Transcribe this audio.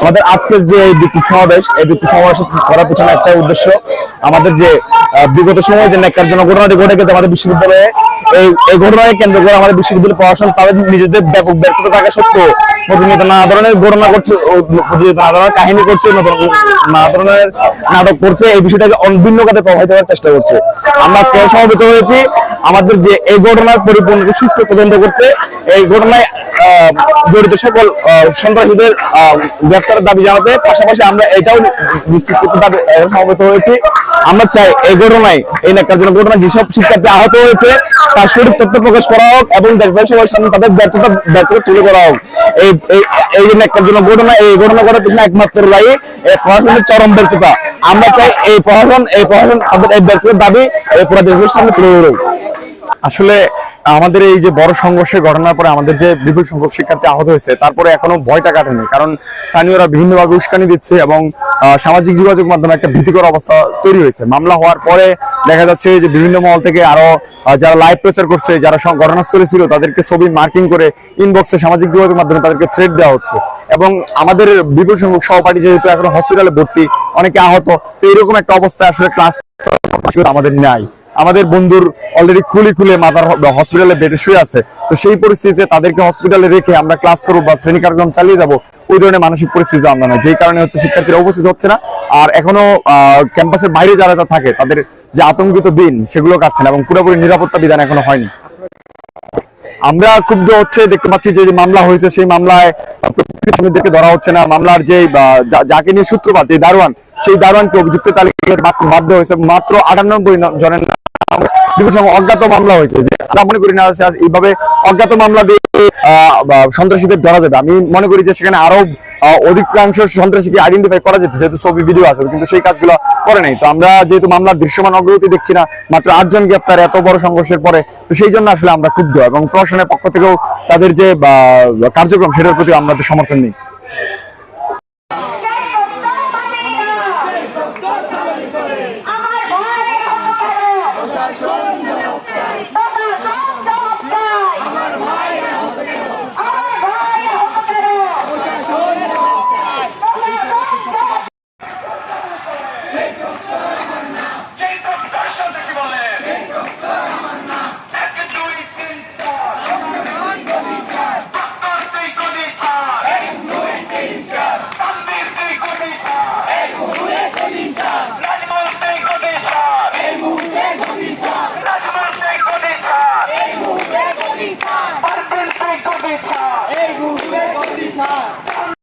আমাদের আজকের যে বিক্ষোভ সমাবেশ, এই বিক্ষোভ সমাবেশ করার পিছনে একটা উদ্দেশ্য, আমাদের যে বিগত সময়ে যে নেককার জন্য ঘটনাটি ঘটে গেছে আমাদের বিশ্ববিদ্যালয়ে, এই এই ঘটনাকে কেন্দ্র করে আমাদের বিশ্ববিদ্যালয় প্রশাসন তাদের নিজেদের ব্যাপক ব্যর্থতা থাকা সত্ত্বেও প্রতিনিয়ত নানা ধরনের ঘটনা করছে নানা ধরনের কাহিনী করছে, নতুন নানা ধরনের নাটক করছে, এই বিষয়টাকে অভিন্ন কাতে প্রভাবিত করার চেষ্টা করছে। আমরা আজকে সমবেত হয়েছি আমাদের যে এই ঘটনার পরিপূর্ণ সুষ্ঠু তদন্ত করতে এই ঘটনায় জড়িত সকল সন্ত্রাসীদের আহ, গ্রেফতারের দাবি জানাতে পাশাপাশি আমরা এটাও নিশ্চিত করতে দাবি সমবেত হয়েছি। আমরা চাই এই ঘটনায় এই নেকার জন্য ঘটনায় যেসব শিক্ষার্থী আহত হয়েছে তার সঠিক তথ্য প্রকাশ করা হোক এবং দেখবেন সবাই সামনে তাদের ব্যর্থতা ব্যর্থতা তুলে করা হোক। এই এই- জন্য ঘটনা এই ঘটনা ঘটার পিছনে একমাত্র দায়ী এই প্রশাসনের চরম ব্যর্থতা। আমরা চাই এই প্রশাসন এই প্রশাসন তাদের এই ব্যর্থতার দাবি এই পুরো দেশের সামনে তুলে ধরুক। আসলে আমাদের এই যে বড় সংঘর্ষের ঘটনার পরে আমাদের যে বিপুল সংখ্যক শিক্ষার্থী আহত হয়েছে, তারপরে এখনও ভয়টা কাটেনি। কারণ স্থানীয়রা বিভিন্নভাবে উস্কানি দিচ্ছে এবং সামাজিক যোগাযোগ মাধ্যমে একটা ভীতিকর অবস্থা তৈরি হয়েছে। মামলা হওয়ার পরে দেখা যাচ্ছে যে বিভিন্ন মহল থেকে আরও যারা লাইভ প্রচার করছে, যারা ঘটনাস্থলে ছিল, তাদেরকে ছবি মার্কিং করে ইনবক্সে সামাজিক যোগাযোগ মাধ্যমে তাদেরকে থ্রেড দেওয়া হচ্ছে। এবং আমাদের বিপুল সংখ্যক সহপাঠী যেহেতু এখন হসপিটালে ভর্তি, অনেকে আহত, তো এরকম একটা অবস্থায় আসলে ক্লাস আমাদের নাই। আমাদের বন্ধুর অলরেডি খুলে খুলে মাথার হসপিটালে বেডে শুয়ে আছে। তো সেই পরিস্থিতিতে তাদেরকে হসপিটালে রেখে আমরা ক্লাস করব বা শ্রেণি কার্যক্রম চালিয়ে যাব, ওই ধরনের মানসিক পরিস্থিতি আমরা না যেই কারণে হচ্ছে শিক্ষার্থীরা উপস্থিত হচ্ছে না। আর এখনও ক্যাম্পাসের বাইরে যারা যারা থাকে, তাদের যে আতঙ্কিত দিন, সেগুলো কাটছে না এবং পুরোপুরি নিরাপত্তা বিধান এখনও হয়নি। আমরা ক্ষুব্ধ হচ্ছে, দেখতে পাচ্ছি যে যে মামলা হয়েছে, সেই মামলায় ধরা হচ্ছে না। মামলার যে, যাকে নিয়ে সূত্রপাত, যে দারোয়ান, সেই দারোয়ানকে অভিযুক্ত তালিকায় বাধ্য হয়েছে। মাত্র আটানব্বই জনের অজ্ঞাত মামলা হয়েছে। যে আমরা মনে করি না এইভাবে অজ্ঞাত মামলা দিয়ে সন্ত্রাসীদের ধরা যাবে। আমি মনে করি যে সেখানে আরও অধিকাংশ সন্ত্রাসীকে আইডেন্টিফাই করা যেত, যেহেতু ছবি ভিডিও আছে, কিন্তু সেই কাজগুলো করে নাই। তো আমরা যেহেতু মামলার দৃশ্যমান অগ্রগতি দেখছি না, মাত্র আটজন গ্রেফতার, এত বড় সংঘর্ষের পরে, তো সেই জন্য আসলে আমরা ক্ষুব্ধ এবং প্রশাসনের পক্ষ থেকেও তাদের যে কার্যক্রম, সেটার প্রতি আমাদের সমর্থন নেই।